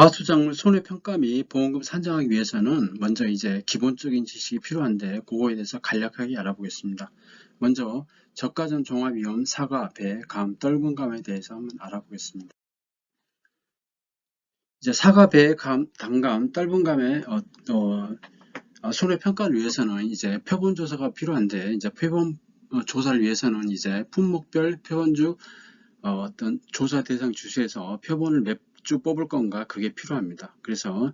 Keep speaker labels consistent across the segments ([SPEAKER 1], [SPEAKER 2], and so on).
[SPEAKER 1] 과수작물 손해평가 및 보험금 산정하기 위해서는 먼저 이제 기본적인 지식이 필요한데 그거에 대해서 간략하게 알아보겠습니다. 먼저 저가전 종합위험 사과, 배, 감, 떫은 감에 대해서 한번 알아보겠습니다. 이제 사과, 배, 감, 단감, 떫은 감의 어, 어, 어, 손해평가를 위해서는 이제 표본 조사가 필요한데 이제 표본 어, 조사를 위해서는 이제 품목별 표본주 어, 어떤 조사 대상 주수에서 표본을 몇 주 뽑을 건가 그게 필요합니다. 그래서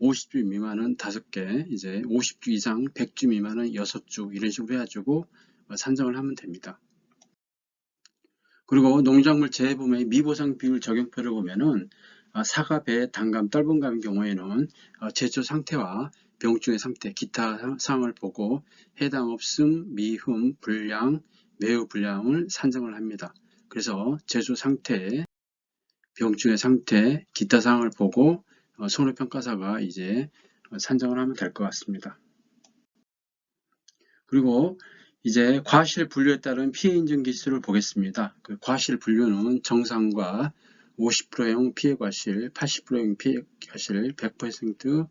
[SPEAKER 1] 50주 미만은 5개, 이제 50주 이상 100주 미만은 6주 이런 식으로 해가지고 어, 산정을 하면 됩니다. 그리고 농작물 재해범의 미보상 비율 적용표를 보면은 어, 사과, 배, 단감, 떫은 감의 경우에는 어, 제조 상태와 병충해 상태, 기타 사- 사항을 보고 해당 없음, 미흠, 불량, 매우 불량을 산정을 합니다. 그래서 제조 상태, 병충해 상태, 기타 사항을 보고 어, 손해평가사가 이제 어, 산정을 하면 될 것 같습니다. 그리고 이제 과실 분류에 따른 피해 인증 기수를 보겠습니다. 그 과실 분류는 정상과 50%형 피해 과실, 80%형 피해 과실, 100%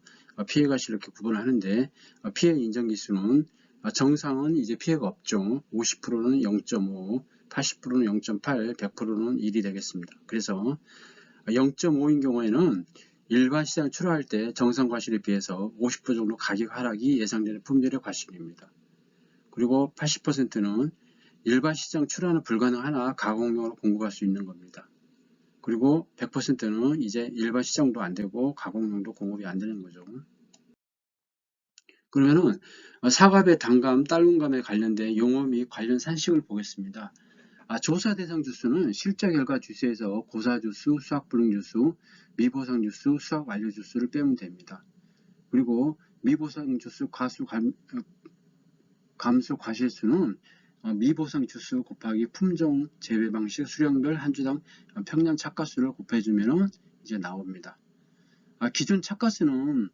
[SPEAKER 1] 피해 과실 이렇게 구분하는데 어, 피해 인정 기수는 어, 정상은 이제 피해가 없죠. 50%는 0.5, 80%는 0.8, 100%는 1이 되겠습니다. 그래서 0.5인 경우에는 일반 시장 출하할 때 정상 과실에 비해서 50% 정도 가격 하락이 예상되는 품질의 과실입니다. 그리고 80%는 일반 시장 출하는 불가능하나 가공용으로 공급할 수 있는 겁니다. 그리고 100%는 이제 일반 시장도 안 되고 가공용도 공급이 안 되는 거죠. 그러면은 사과배 단감, 딸분감에 관련된 용어 및 관련 산식을 보겠습니다. 아, 조사 대상 주수는 실제 결과 주수에서 고사 주수, 수학 불능 주수, 미보상 주수, 수학 완료 주수를 빼면 됩니다. 그리고 미보상 주수 과수 감, 어, 감수 과실수는 어, 미보상 주수 곱하기 품종 재배 방식 수령별 한 주당 평년 착가수를 곱해주면 이제 나옵니다. 아, 기존 착가수는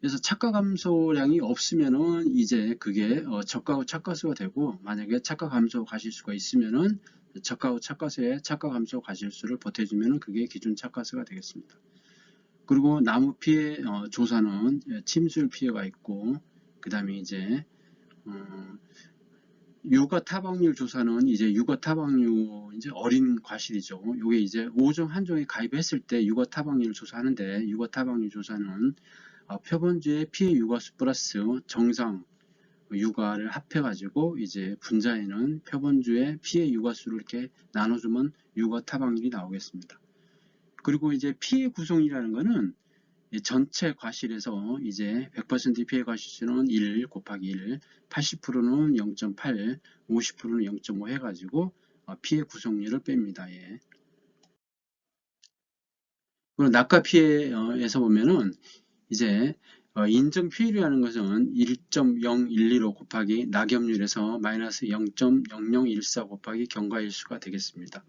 [SPEAKER 1] 그래서 착가 감소량이 없으면은 이제 그게 어, 저가 후 착가수가 되고 만약에 착가 감소 과실수가 있으면은 저가 후 착가수에 착가 감소 과실수를 보태주면은 그게 기준 착가수가 되겠습니다. 그리고 나무 피해 어, 조사는 예, 침술 피해가 있고 그 다음에 이제 어, 육어 타박률 조사는 이제 육어 타박률 이제 어린 과실이죠. 요게 이제 5종 한 종에 가입했을 때 육어 타박률 조사하는데 육어 타박률 조사는 어, 표본주의 피해 육아수 플러스 정상 육아를 합해가지고 이제 분자에는 표본주의 피해 육아수를 이렇게 나눠주면 육아 타박률이 나오겠습니다. 그리고 이제 피해 구성이라는 거는 이 전체 과실에서 이제 100% 피해 과실수는 1 곱하기 1, 80%는 0.8, 50%는 0.5 해가지고 어, 피해 구성률을 뺍니다. 예. 그리고 낙가 피해에서 보면은 이제 어, 인정 피해율이라는 것은 1.0115 곱하기 낙엽률에서 마이너스 0.0014 곱하기 경과일수가 되겠습니다.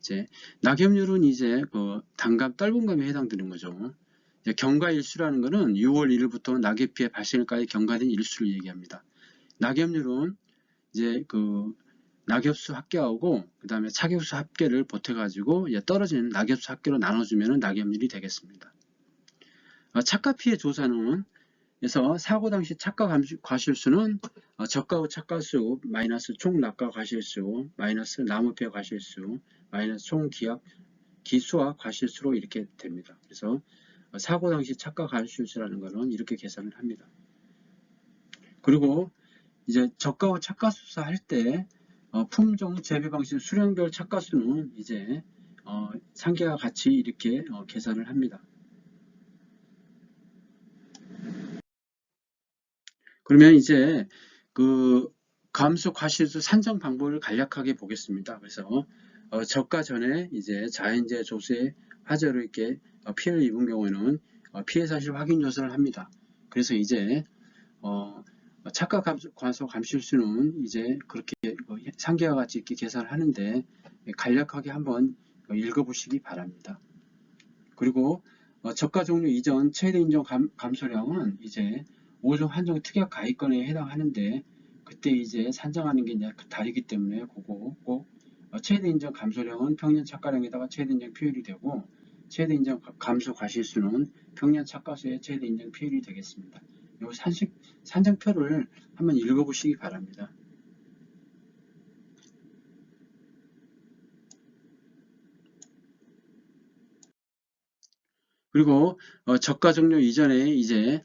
[SPEAKER 1] 이제 낙엽률은 이제 그 단감 떫은감에 해당되는 거죠. 경과일수라는 것은 6월 1일부터 낙엽 피해 발생일까지 경과된 일수를 얘기합니다. 낙엽률은 이제 그 낙엽수 합계하고 그 다음에 차격수 합계를 보태가지고 떨어지는 낙엽수 합계로 나눠주면 낙엽률이 되겠습니다. 어, 착가 피해 조사는 그래서 사고 당시 감시- 과실수는 어, 저가 후 착가수 마이너스 총 낙가 과실수 마이너스 나무 피해 과실수 마이너스 총 기압 기수와 과실수로 이렇게 됩니다. 그래서 어, 사고 당시 착가 과실수라는 것은 이렇게 계산을 합니다. 그리고 이제 저가 후 착가수사 할때 어, 품종 재배 방식 수령별 착가수는 이제 어, 상계와 같이 이렇게 어, 계산을 합니다. 그러면 이제 그 감수 과실수 산정 방법을 간략하게 보겠습니다. 그래서 어, 저가 전에 이제 자연재해 조세 화재로 이렇게 어, 피해를 입은 경우에는 어, 피해 사실 확인 조사를 합니다. 그래서 이제 어, 감소, 과소 감실수는 이제 그렇게 어, 상계와 같이 이렇게 계산을 하는데 간략하게 한번 어, 읽어보시기 바랍니다. 그리고 어, 저가 종류 이전 최대 인정 감, 감소량은 이제 5종 한정 특약 가입권에 해당하는데 그때 이제 산정하는 게 이제 다르기 때문에 그거 꼭 어, 최대 인정 감소량은 평년 착가량에다가 최대 인정 표율이 되고 최대 인정 감소 과실수는 평년 착가수의 최대 인정 비율이 되겠습니다. 이 산식, 산정표를 한번 읽어보시기 바랍니다. 그리고 어, 저가 종료 이전에 이제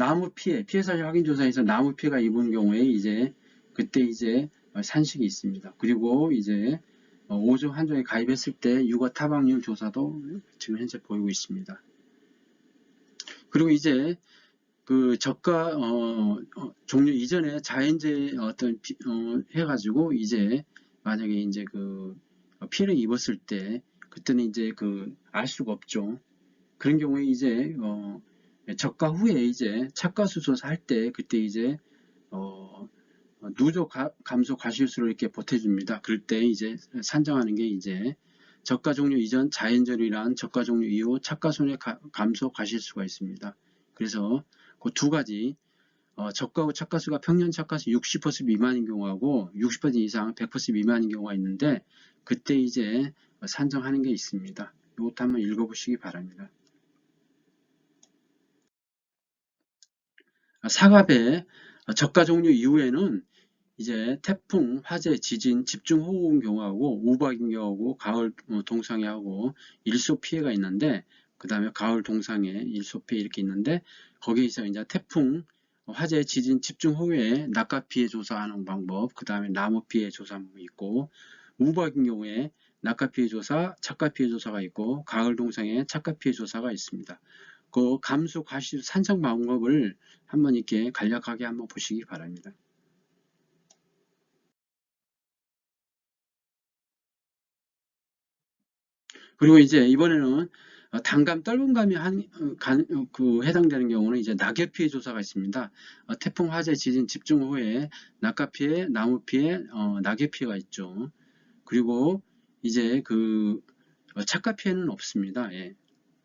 [SPEAKER 1] 나무 피해, 피해 사실 확인 조사에서 나무 피해가 입은 경우에 이제 그때 이제 산식이 있습니다. 그리고 이제 5조 어, 한정에 가입했을 때 육아 타방률 조사도 지금 현재 보이고 있습니다. 그리고 이제 그 저가 어, 어, 종료 이전에 자연재 어떤 피, 어, 해가지고 이제 만약에 이제 그 피해를 입었을 때 그때는 이제 그 알 수가 없죠. 그런 경우에 이제 어, 저가 후에 이제 차가수 조사할 때 그때 이제 어, 누조 가, 감소 과실수를 이렇게 보태줍니다. 그럴 때 이제 산정하는 게 이제 저가 종료 이전 자연절이란 저가 종료 이후 차가손해 감소 과실수가 있습니다. 그래서 그 두 가지 어, 저가후 차가수가 평년 차가수 60% 미만인 경우하고 60% 이상 100% 미만인 경우가 있는데 그때 이제 산정하는 게 있습니다. 이것도 한번 읽어보시기 바랍니다. 사과배 저가 종료 이후에는 이제 태풍, 화재, 지진, 집중호우인 경우하고 우박인 경우하고 가을 어, 동상에 하고 일소 피해가 있는데 그 다음에 가을 동상에 일소 피해 이렇게 있는데 거기에서 이제 태풍, 화재, 지진, 집중호우에 낙가 피해 조사하는 방법 그 다음에 나무 피해 조사 방 있고 우박인 경우에 낙가 피해 조사, 착가 피해 조사가 있고 가을 동상에 착가 피해 조사가 있습니다. 그 감수 과실 산정 방법을 한번 이렇게 간략하게 한번 보시기 바랍니다. 그리고 이제 이번에는 단감, 떨분감이 한, 그 해당되는 경우는 이제 낙엽 피해 조사가 있습니다. 어, 태풍, 화재, 지진, 집중 후에 낙가 피해, 나무 피해, 어, 낙엽 피해가 있죠. 그리고 이제 그 어, 착가 피해는 없습니다. 예.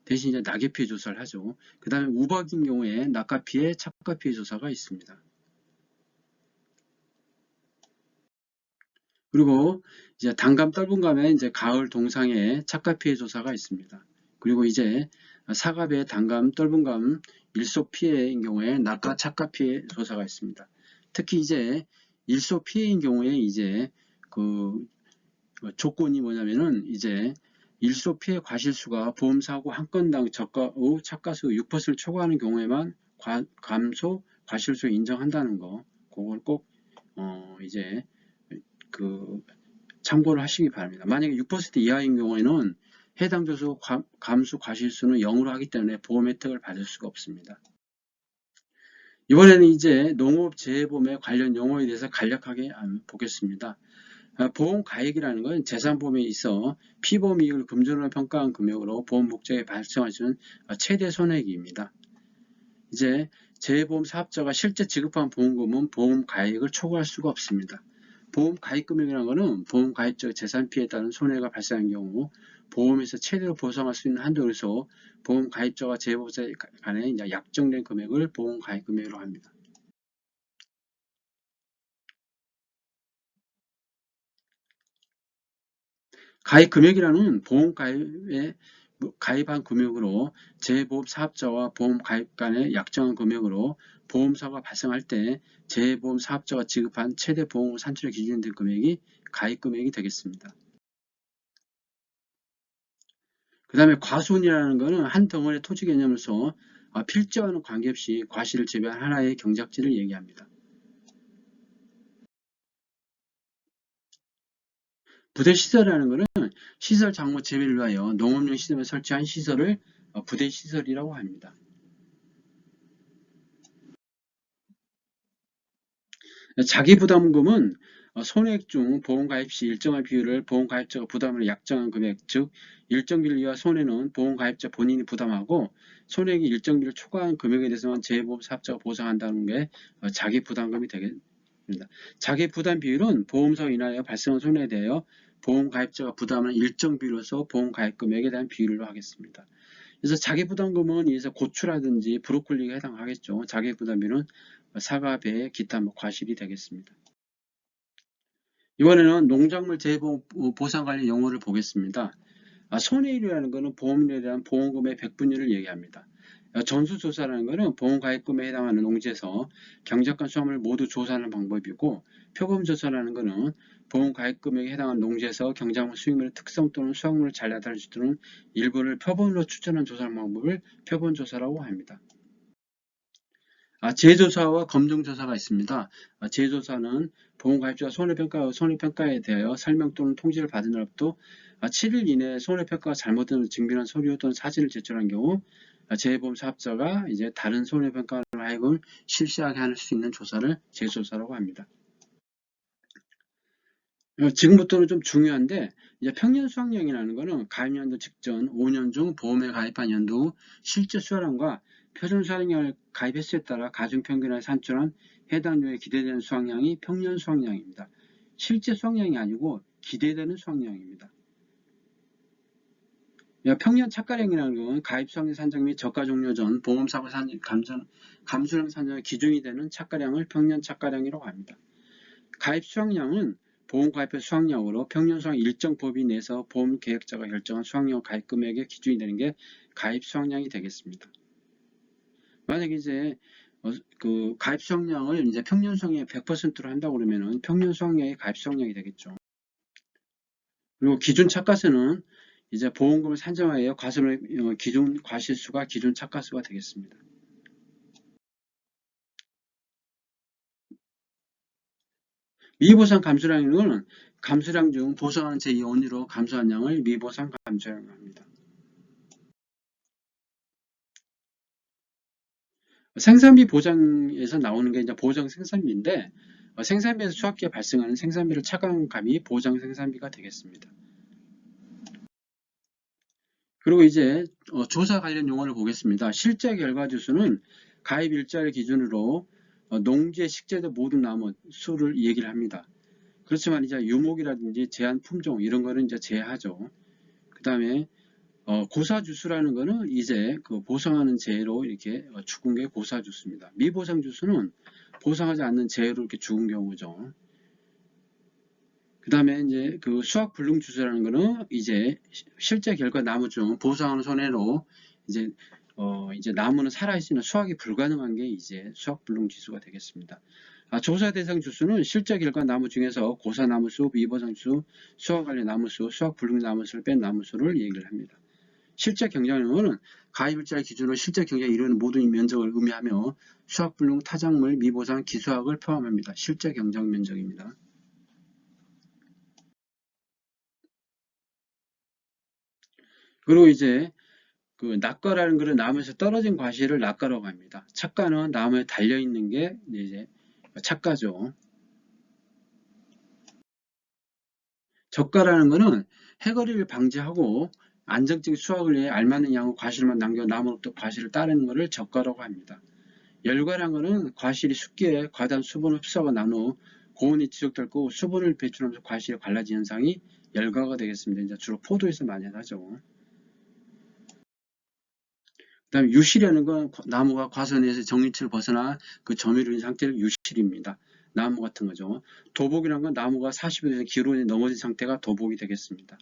[SPEAKER 1] 대신 이제 낙엽 피해 조사를 하죠. 그 다음에 우박인 경우에 낙가 피해, 착가 피해 조사가 있습니다. 그리고 이제 단감 떨분감에 이제 가을 동상에 착가 피해 조사가 있습니다. 그리고 이제 사갑의 단감 떨분감 일소 피해인 경우에 낙가 착가 피해 조사가 있습니다. 특히 이제 일소 피해인 경우에 이제 그 조건이 뭐냐면은 이제 일소 피해 과실수가 보험사고 한 건당 저가의 착가수 6%를 초과하는 경우에만 과, 감소 과실수 인정한다는 거 그걸 꼭 어, 이제 그 참고를 하시기 바랍니다. 만약에 6% 이하인 경우에는 해당 조수 감수 과실수는 0으로 하기 때문에 보험 혜택을 받을 수가 없습니다. 이번에는 이제 농업 재해보험에 관련 용어에 대해서 간략하게 보겠습니다. 아, 보험 가액이라는 건 재산보험에 있어 피보험 이익을 금전으로 평가한 금액으로 보험 목적에 발생할 수 있는 최대 손해액입니다. 이제 재해보험 사업자가 실제 지급한 보험금은 보험 가액을 초과할 수가 없습니다. 보험 가입 금액이라는 것은 보험 가입적 재산 피해에 따른 손해가 발생한 경우 보험에서 최대로 보상할 수 있는 한도에서 보험 가입자와 재보험자 간의 약정된 금액을 보험 가입 금액으로 합니다. 가입 금액이라는 보험 가입에 가입한 금액으로 재보험 사업자와 보험 가입 간의 약정한 금액으로 보험사가 발생할 때 재보험 사업자가 지급한 최대 보험 산출에 기준된 금액이 가입 금액이 되겠습니다. 그 다음에 과손이라는 것은 한 덩어리 토지 개념에서 필지와는 관계없이 과실을 제외한 하나의 경작지를 얘기합니다. 부대 시설이라는 것은 시설 장모 재배를 위하여 농업용 시설에 설치한 시설을 부대 시설이라고 합니다. 자기부담금은 손해액 중 보험가입 시 일정한 비율을 보험가입자가 부담을 약정한 금액, 즉 일정 비율 이하 손해는 보험가입자 본인이 부담하고 손해액이 일정 비율 초과한 금액에 대해서만 재보험 사업자가 보상한다는 게 자기부담금이 되겠습니다. 자기부담 비율은 보험사로 인하여 발생한 손해에 대하여 보험가입자가 부담하는 일정 비율로서 보험가입 금액에 대한 비율로 하겠습니다. 그래서 자기부담금은 이에서 고추라든지 브로콜리가 해당하겠죠. 자기부담비는 사과, 배, 기타 뭐 과실이 되겠습니다. 이번에는 농작물 재보 보상 관련 용어를 보겠습니다. 아, 손해율이라는 것은 보험료에 대한 보험금의 백분율을 얘기합니다. 아, 전수조사라는 것은 보험가입금에 해당하는 농지에서 경작권 수확물 모두 조사하는 방법이고 표범조사라는 것은 보험 가입 금액에 해당하는 농지에서 경작물 수익물의 특성 또는 수확물을 잘 나타낼 수 있는 일부를 표본으로 추천한 조사하는 방법을 표본조사라고 합니다. 아, 재조사와 검증조사가 있습니다. 아, 재조사는 보험가입자가 손해평가, 손해평가에 대하여 설명 또는 통지를 받은 날부터 아, 7일 이내에 손해평가가 잘못된 증빙한 서류 또는 사진을 제출한 경우 아, 재보험 사업자가 이제 다른 손해평가를 하여금 실시하게 할 수 있는 조사를 재조사라고 합니다. 어, 지금부터는 좀 중요한데 이제 평년 수확량이라는 것은 가입연도 직전 5년 중 보험에 가입한 연도 실제 수확량과 표준 수확량을 가입했수에 따라 가중평균에 산출한 해당 료에 기대되는 수확량이 평년 수확량입니다. 실제 수확량이 아니고 기대되는 수확량입니다. 평년 착가량이라는 건 가입 수확량 산정 및 저가 종료 전 보험사고 감수량 산정의 기준이 되는 착가량을 평년 착가량이라고 합니다. 가입 수확량은 보험 가입의 수확량으로 평년 수확 일정 범위 내에서 보험 계획자가 결정한 수확량 가입 금액의 기준이 되는 게 가입 수확량이 되겠습니다. 만약에 이제 어, 그 가입 수확량을 이제 평년 수확량의 100%로 한다고 그러면은 평년 수확량이 가입 수확량이 되겠죠. 그리고 기준 착가세는 이제 보험금을 산정하여 과세의 어, 기준 과실수가 기준 착가수가 되겠습니다. 미보상 감수량은 감수량 중 보상하는 제2원리로 감수한 양을 미보상 감수량이라고 합니다. 생산비 보장에서 나오는 게 이제 보정 생산비인데 어, 생산비에서 수확기에 발생하는 생산비를 차감한 값이 보장 생산비가 되겠습니다. 그리고 이제 어, 조사 관련 용어를 보겠습니다. 실제 결과 주수는 가입 일자를 기준으로 어, 농지의 식재재 모든 나무 수를 얘기를 합니다. 그렇지만 이제 유목이라든지 제한 품종 이런 거는 이제 제하죠. 그 다음에 어, 고사주수라는 거는 이제 그 보상하는 재로 이렇게 어, 죽은 게 고사주수입니다. 미보상 주수는 보상하지 않는 재로 이렇게 죽은 경우죠. 그 다음에 이제 그 수학 불능 주수라는 거는 이제 실제 결과 나무 중 보상하는 손해로 이제 어 이제 나무는 살아있으나 수확이 불가능한 게 이제 수학 불능 지수가 되겠습니다. 아, 조사 대상 주수는 실제 결과 나무 중에서 고사 나무수, 미보상 수, 수학 관련 나무수, 수학 불능 나무수를 뺀 나무수를 얘기를 합니다. 실제 경쟁은 가입일자를 기준으로 실제 경쟁에 이르는 모든 면적을 의미하며 수학불능, 타작물, 미보상, 기수학을 포함합니다. 실제 경쟁 면적입니다. 그리고 이제 그 낙과라는 것은 나무에서 떨어진 과실을 낙과라고 합니다. 착과는 나무에 달려 있는 게 이제 착과죠. 적과라는 것은 해거리를 방지하고 안정적인 수확을 위해 알맞는 양의 과실만 남겨 나무로부터 과실을 따르는 것을 적과라고 합니다. 열과란 것은 과실이 숙기에 과다한 수분을 흡수하고 난 후 고온이 지속될 거 수분을 배출하면서 과실이 갈라진 현상이 열과가 되겠습니다. 이제 주로 포도에서 많이 하죠. 그 다음에 유실이라는 건 나무가 과선에서 정리치를 벗어나 그 점유류인 상태를 유실입니다. 나무 같은 거죠. 도복이라는 건 나무가 40일 기론이 넘어진 상태가 도복이 되겠습니다.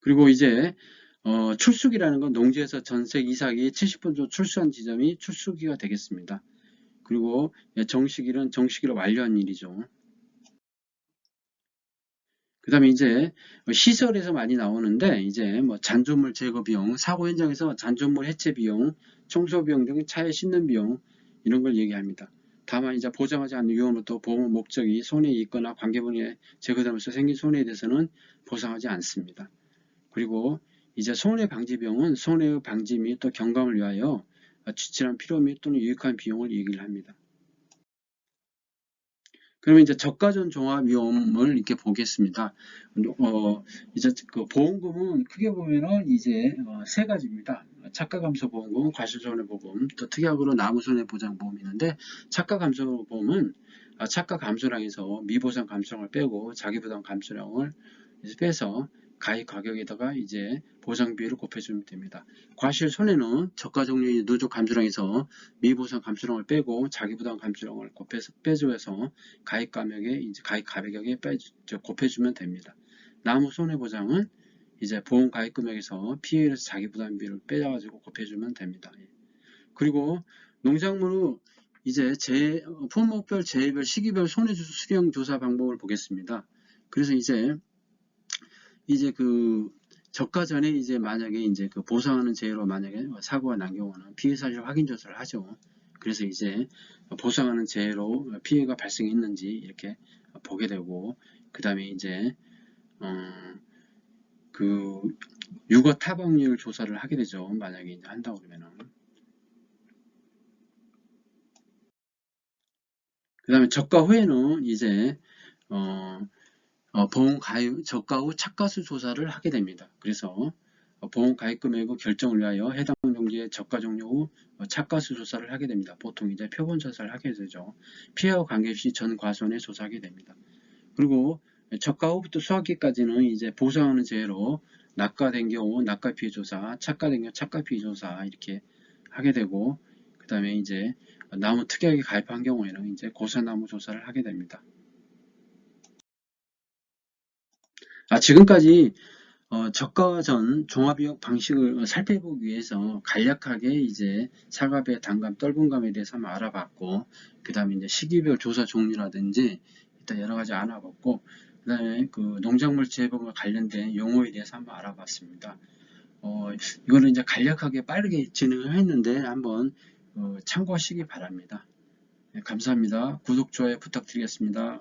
[SPEAKER 1] 그리고 이제 어, 출수기라는 건 농지에서 전색 이삭이 70분 전 출수한 지점이 출수기가 되겠습니다. 그리고 정식일은 정식일을 완료한 일이죠. 그 다음에 이제 시설에서 많이 나오는데 이제 뭐 잔존물 제거 비용, 사고 현장에서 잔존물 해체 비용, 청소 비용 등 차에 싣는 비용 이런 걸 얘기합니다. 다만 이제 보장하지 않는 위험으로부터 보험 목적이 손해에 있거나 관계분야에 제거되면서 생긴 손해에 대해서는 보상하지 않습니다. 그리고 이제 손해 방지 비용은 손해 방지 및 또 경감을 위하여 지출한 필요 및 또는 유익한 비용을 얘기를 합니다. 그러면 이제 저가전 종합 위험을 이렇게 보겠습니다. 어, 이제 그 보험금은 크게 보면은 이제 어, 세 가지입니다. 착가감소보험금, 과실손해보험, 또 특약으로 나무손해보장보험이 있는데 착가감소보험은 착가감소량에서 미보상 감소량을 빼고 자기부담 감소량을 빼서 가입 가격에다가 이제 보상비를 곱해주면 됩니다. 과실 손해는 저가 종류의 누적 감수량에서 미보상 감수량을 빼고 자기부담 감수량을 곱해서 빼줘서 가입 가격에 이제 가입 가격에 빼 곱해주면 됩니다. 나무 손해 보장은 이제 보험 가입 금액에서 피해에서 자기부담비를 빼가지고 곱해주면 됩니다. 예. 그리고 농작물의 이제 재, 품목별, 재해별, 시기별 손해주수 수령 조사 방법을 보겠습니다. 그래서 이제 이제 그 적가 전에 이제 만약에 이제 그 보상하는 재해로 만약에 사고가 난 경우는 피해 사실 확인 조사를 하죠. 그래서 이제 보상하는 재해로 피해가 발생했는지 이렇게 보게 되고 그 다음에 이제 어, 그 유거 타박률 조사를 하게 되죠. 만약에 이제 한다고 그러면은 그 다음에 적가 후에는 이제 어, 어, 보험 가입 적가 후 착가수 조사를 하게 됩니다. 그래서 어, 보험 가입 금액의 결정을 위하여 해당 종지의 적가 종료 후 어, 착가수 조사를 하게 됩니다. 보통 이제 표본 조사를 하게 되죠. 피해와 관계없이 전 과손에 조사하게 됩니다. 그리고 적가 후부터 수학기까지는 이제 보상하는 제로 낙가된 경우 낙가 피해 조사, 착가된 경우 착가 피해 조사 이렇게 하게 되고 그 다음에 이제 나무 특약에 가입한 경우에는 이제 고사나무 조사를 하게 됩니다. 아, 지금까지 어, 저가 전 종합이익 방식을 살펴보기 위해서 간략하게 이제 사과배, 단감, 떨분감에 대해서 한번 알아봤고 그 다음에 이제 시기별 조사 종류라든지 일단 여러 가지 알아봤고 그 다음에 그 농작물 재배과 관련된 용어에 대해서 한번 알아봤습니다. 어, 이거는 이제 간략하게 빠르게 진행을 했는데 한번 어, 참고하시기 바랍니다. 네, 감사합니다. 구독, 좋아요 부탁드리겠습니다.